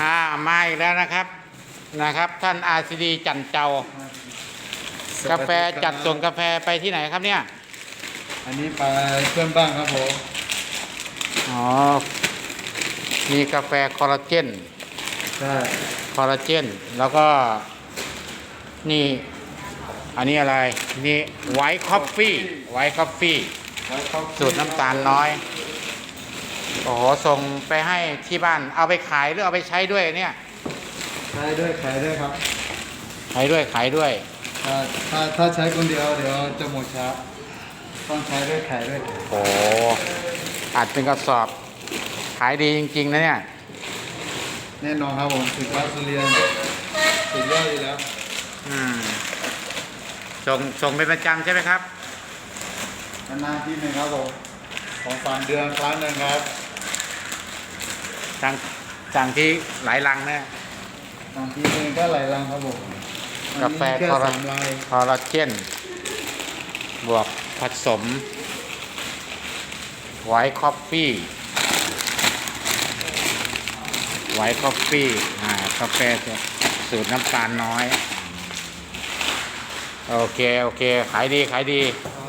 อ่ามาอีกแล้วนะครับนะครับ ท่านอาซีดีจันเจ้า กาแฟจัดส่งกาแฟไปที่ไหนครับเนี่ย อันนี้ไปเพื่อนบ้านครับผม อ๋อ มีกาแฟคอลลาเจนใช่คอลลาเจน แล้วก็ นี่ อันนี้อะไร นี่ไวท์คอฟฟี่ไวท์คอฟฟี่แล้วเขาสูตรน้ำตาลน้อย โอ้โหส่งไปให้ที่บ้านเอาไปขายหรือเอาไปใช้ด้วยเนี่ยใช้ด้วยขายด้วยครับขายด้วยขายด้วย ถ้าถ้าถ้าใช้คนเดียวเดี๋ยวจะหมดช้าต้องใช้ด้วยขายด้วยโอ้โหอัดเป็นกระสอบขายดีจริงๆนะเนี่ยแน่นอนครับผมถึงว่าสุเรียนสุดยอดอยู่แล้วอืมส่งส่งเป็นประจำใช่ไหมครับนานๆทีหนึ่งครับผมของสามเดือนครั้งหนึ่งครับ สั่งสั่งที่หลายลังนะนานทีหนึ่งก็หลายรังครับผมกาแฟอันนี้คอแค่ลลาสามลายคอลลาเจน บวกผสม ไวท์คอฟฟี่ ไวท์คอฟฟี่อ่ากาแฟสูตรน้ำตาลน้อย โอเค โอเค ขายดี ขายดี ครับ